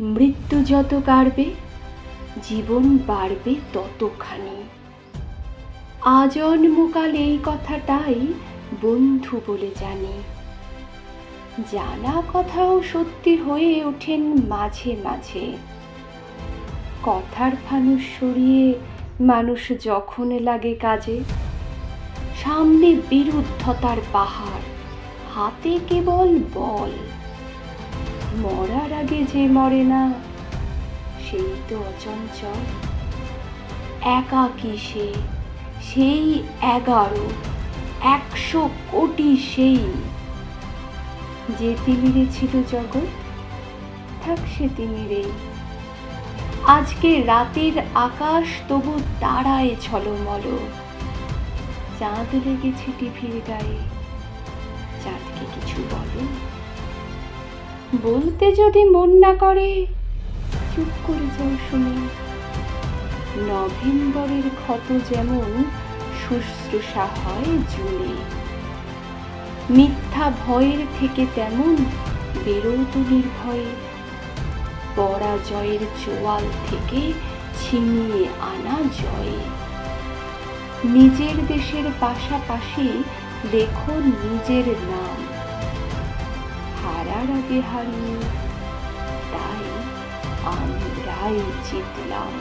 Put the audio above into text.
মৃত্যু যত কাড়বে জীবন বাড়বে ততখানি। আজন্মকাল এই কথাটাই বন্ধু বলে জানি। জানা কথাও সত্যি হয়ে ওঠেন মাঝে মাঝে। কথার ফানুষ সরিয়ে মানুষ যখন লাগে কাজে, সামনে বিরুদ্ধতার পাহাড়, হাতে কেবল বল। মরার আগে যে মরে না, সেই তো অচঞ্চল। একাকী সে? সেই এগারো, একশো কোটি সেই। যে তিমিরে ছিল জগৎ, থাক সে তিমিরেই আজকে রাতের আকাশ তবু তারায় ছলমল। চাঁদ লেগেছে টিভির গায়ে। বলতে যদি মন না করে, চুপ করে যাও শুনে। নভেম্বরের ক্ষত যেমন শুশ্রূষা হয় জুনে। মিথ্যা ভয়ের থেকে তেমন বেরোতো নির্ভয়ে। পরাজয়ের চোয়াল থেকে ছিনিয়ে আনা জয়ে। নিজের দেশের পাশাপাশি লেখো নিজের নাম। আগে হারিয়ে তাই আমরাই জিতলাম